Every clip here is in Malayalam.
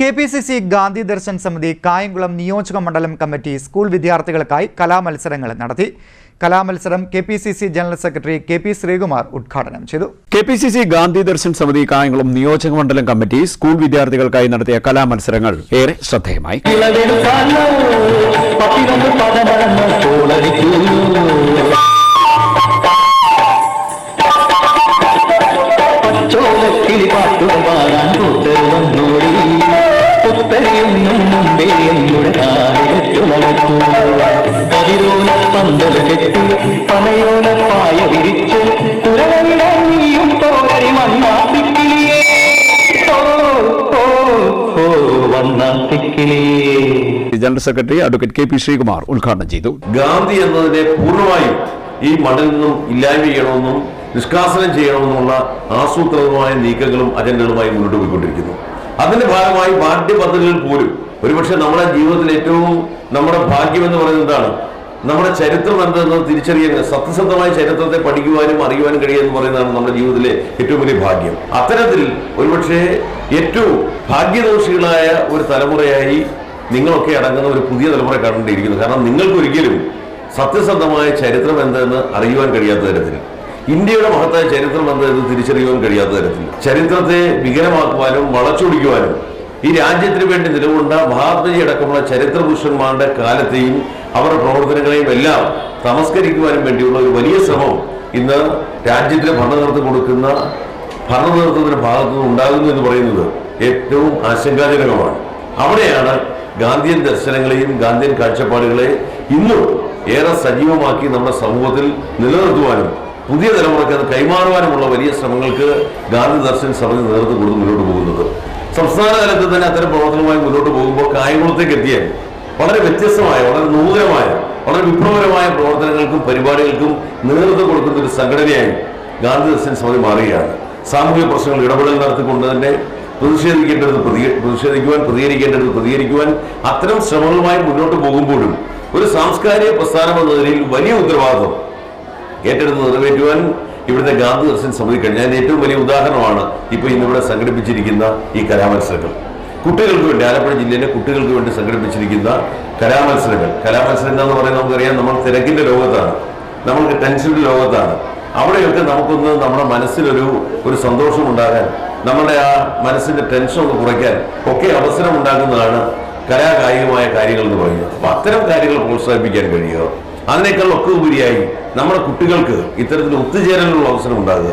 K P C C Gandhi Darshan Samiti Kayamkulam നിയോജക മണ്ഡലം കമ്മിറ്റി സ്കൂൾ വിദ്യാർത്ഥികൾക്കായി കലാമത്സരങ്ങൾ നടത്തി. കലാമത്സരം K P C C general secretary K P Sreekumar ഉദ്ഘാടനം ചെയ്തു. K P C C Gandhi Darshan Samiti Kayamkulam നിയോജക മണ്ഡലം കമ്മിറ്റി സ്കൂൾ വിദ്യാർത്ഥികൾക്കായി നടത്തിയ കലാമത്സരങ്ങൾ ഏറെ ശ്രദ്ധേയമായി. കാലിടത്തുളർത്തു പതിരോല പന്തൽ കെട്ടി പനയോല പായ വിരിച്ച് കുരകളിടാൻ നീയും തോരരി general secretary advocate K P Sreekumar ഉദ്ഘാടനം ചെയ്തു. ഗാന്ധി എന്നതിനെ പൂർണമായും ഈ മണ്ണിൽ നിന്നും ഇല്ലായ്മ ചെയ്യണമെന്നും നിഷ്കാസനം ചെയ്യണമെന്നുള്ള ആസൂത്രിതമായ നീക്കങ്ങളും അജണ്ടകളുമായി മുന്നോട്ട് പോയിക്കൊണ്ടിരിക്കുന്നു. അതിന്റെ ഭാഗമായി പാഠ്യ പദ്ധതികൾ പോലും ഒരുപക്ഷെ നമ്മുടെ ജീവിതത്തിൽ ഏറ്റവും നമ്മുടെ ഭാഗ്യം എന്ന് പറയുന്നത് എന്താണ്? നമ്മുടെ ചരിത്രം എന്തെന്ന് തിരിച്ചറിയാൻ സത്യസന്ധമായ ചരിത്രത്തെ പഠിക്കുവാനും അറിയുവാനും കഴിയുക എന്ന് പറയുന്നതാണ് നമ്മുടെ ജീവിതത്തിലെ ഏറ്റവും വലിയ ഭാഗ്യം. അത്തരത്തിൽ ഒരുപക്ഷെ ഏറ്റവും ഭാഗ്യദോഷികളായ ഒരു തലമുറയായി നിങ്ങളൊക്കെ അടങ്ങുന്ന ഒരു പുതിയ തലമുറ കണ്ടിരിക്കുന്നു കാരണം നിങ്ങൾക്കൊരിക്കലും സത്യസന്ധമായ ചരിത്രം എന്തെന്ന് അറിയുവാൻ കഴിയാത്ത തരത്തിൽ ഇന്ത്യയുടെ മഹത്തായ ചരിത്രം എന്തെന്ന് തിരിച്ചറിയുവാൻ കഴിയാത്ത തരത്തിൽ ചരിത്രത്തെ വികലമാക്കുവാനും വളച്ചൊടിക്കുവാനും ഈ രാജ്യത്തിന് വേണ്ടി നിലകൊണ്ട മഹാത്മജി അടക്കമുള്ള ചരിത്ര പുരുഷന്മാരുടെ കാലത്തെയും അവരുടെ പ്രവർത്തനങ്ങളെയും എല്ലാം തമസ്കരിക്കുവാനും വേണ്ടിയുള്ള ഒരു വലിയ ശ്രമം ഇന്ന് രാജ്യത്തിന് ഭരണനേതൃത്വം കൊടുക്കുന്ന ഭരണനേതൃത്വത്തിന്റെ ഭാഗത്തു നിന്ന് ഉണ്ടാകുന്നു എന്ന് പറയുന്നത് ഏറ്റവും ആശങ്കാജനകമാണ്. അവിടെയാണ് ഗാന്ധിയൻ ദർശനങ്ങളെയും ഗാന്ധിയൻ കാഴ്ചപ്പാടുകളെ ഇന്നും ഏറെ സജീവമാക്കി നമ്മുടെ സമൂഹത്തിൽ നിലനിർത്തുവാനും പുതിയ തലമുറയ്ക്ക് അത് കൈമാറുവാനുമുള്ള വലിയ ശ്രമങ്ങൾക്ക് ഗാന്ധി ദർശൻ സമിതി നേതൃത്വം കൊടുത്ത് മുന്നോട്ട് പോകുന്നത്. സംസ്ഥാന തലത്തിൽ തന്നെ അത്തരം പ്രവർത്തനവുമായി മുന്നോട്ട് പോകുമ്പോൾ കായംകുളത്തേക്ക് എത്തിയാൽ വളരെ വ്യത്യസ്തമായ വളരെ നൂതനമായ വളരെ വിപ്ലവകരമായ പ്രവർത്തനങ്ങൾക്കും പരിപാടികൾക്കും നേതൃത്വം കൊടുക്കുന്ന ഒരു സംഘടനയായി ഗാന്ധി ദർശൻ സമിതി മാറുകയാണ്. സാമൂഹിക പ്രശ്നങ്ങൾ ഇടപെടൽ നടത്തിക്കൊണ്ട് തന്നെ പ്രതിഷേധിക്കേണ്ടത് പ്രതി പ്രതിഷേധിക്കുവാൻ പ്രതികരിക്കേണ്ടത് പ്രതികരിക്കുവാൻ അത്തരം ശ്രമങ്ങളുമായി മുന്നോട്ട് പോകുമ്പോഴും ഒരു സാംസ്കാരിക പ്രസ്ഥാനം എന്ന നിലയിൽ വലിയ ഉത്തരവാദിത്വം ഏറ്റെടുത്ത് നിറവേറ്റുവാൻ ഇവിടുത്തെ ഗാന്ധി ദർശൻ സമിതി അതിന് ഏറ്റവും വലിയ ഉദാഹരണമാണ് ഇപ്പൊ ഇന്നിവിടെ സംഘടിപ്പിച്ചിരിക്കുന്ന ഈ കലാമത്സരങ്ങൾ. കുട്ടികൾക്ക് വേണ്ടി ആലപ്പുഴ ജില്ലയിലെ കുട്ടികൾക്ക് വേണ്ടി സംഘടിപ്പിച്ചിരിക്കുന്ന കലാമത്സരങ്ങൾ. കലാമത്സരം എന്ന് പറയുന്നത് നമുക്കറിയാം നമ്മൾ തിരക്കിന്റെ ലോകത്താണ്. നമ്മൾക്ക് ടെൻഷന്റെ ലോകത്താണ്. അവിടെയൊക്കെ നമുക്കൊന്ന് നമ്മുടെ മനസ്സിലൊരു ഒരു സന്തോഷം ഉണ്ടാകാൻ നമ്മുടെ ആ മനസ്സിന്റെ ടെൻഷൻ ഒന്ന് കുറയ്ക്കാൻ ഒക്കെ അവസരം ഉണ്ടാകുന്നതാണ് കലാകായികമായ കാര്യങ്ങൾ എന്ന് പറയുന്നത്. അപ്പൊ അത്തരം കാര്യങ്ങൾ പ്രോത്സാഹിപ്പിക്കാൻ കഴിയുക അതിനേക്കാൾ ഒക്കെ ഉപരിയായി നമ്മുടെ കുട്ടികൾക്ക് ഇത്തരത്തിൽ ഒത്തുചേരാനുള്ള അവസരം ഉണ്ടാകുക.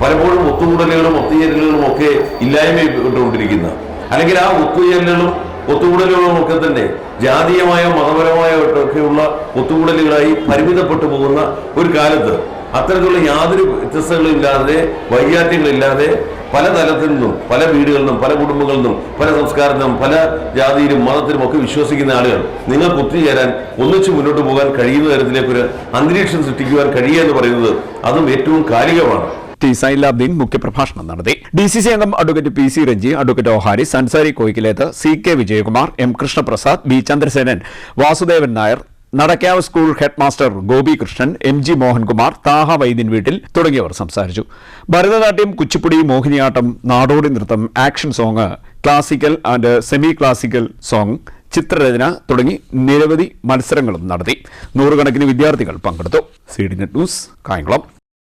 പലപ്പോഴും ഒത്തുകൂടലുകളും ഒത്തുചേരലുകളും ഒക്കെ ഇല്ലായ്മപ്പെട്ടുകൊണ്ടിരിക്കുന്ന അല്ലെങ്കിൽ ആ ഒത്തുചേരലുകളും ഒത്തുകൂടലുകളും ഒക്കെ തന്നെ ജാതീയമായോ മതപരമായോ ഒക്കെയുള്ള ഒത്തുകൂടലുകളായി പരിമിതപ്പെട്ടു പോകുന്ന ഒരു കാലത്ത് അത്തരത്തിലുള്ള യാതൊരു വ്യത്യസ്തകളും ഇല്ലാതെ വൈകാത്യങ്ങളില്ലാതെ പല തലത്തിൽ നിന്നും പല വീടുകളിൽ നിന്നും പല കുടുംബങ്ങളിൽ നിന്നും പല സംസ്കാരത്തിനും പല ജാതിയിലും മതത്തിലും ഒക്കെ വിശ്വസിക്കുന്ന ആളുകൾ നിങ്ങൾക്ക് ഒത്തുചേരാൻ ഒന്നിച്ചു മുന്നോട്ട് പോകാൻ കഴിയുന്ന തരത്തിലേക്ക് ഒരു അന്തരീക്ഷം സൃഷ്ടിക്കുവാൻ കഴിയുക എന്ന് പറയുന്നത് അതും ഏറ്റവും കാലികമാണ്. ടി സൈലാബ്ദീൻ മുഖ്യപ്രഭാഷണം നടത്തി. ഡി സി സി അംഗം advocate P C Ranji advocate ഓഹാരി Ansari Koyikkilethu C K Vijayakumar M Krishnaprasad B Chandrasenan Vasudevan Nair Nadakkavu school head master Gopi Krishnan M G Mohankumar Thaha വൈദ്യൻ വീട്ടിൽ തുടങ്ങിയവർ സംസാരിച്ചു. ഭരതനാട്യം കുച്ചിപ്പുടി മോഹിനിയാട്ടം നാടോടി നൃത്തം action song classical and semi classical song ചിത്രരചന തുടങ്ങി നിരവധി മത്സരങ്ങളും നടത്തി. നൂറുകണക്കിന് വിദ്യാർത്ഥികൾ പങ്കെടുത്തു. C D net news Kayamkulam.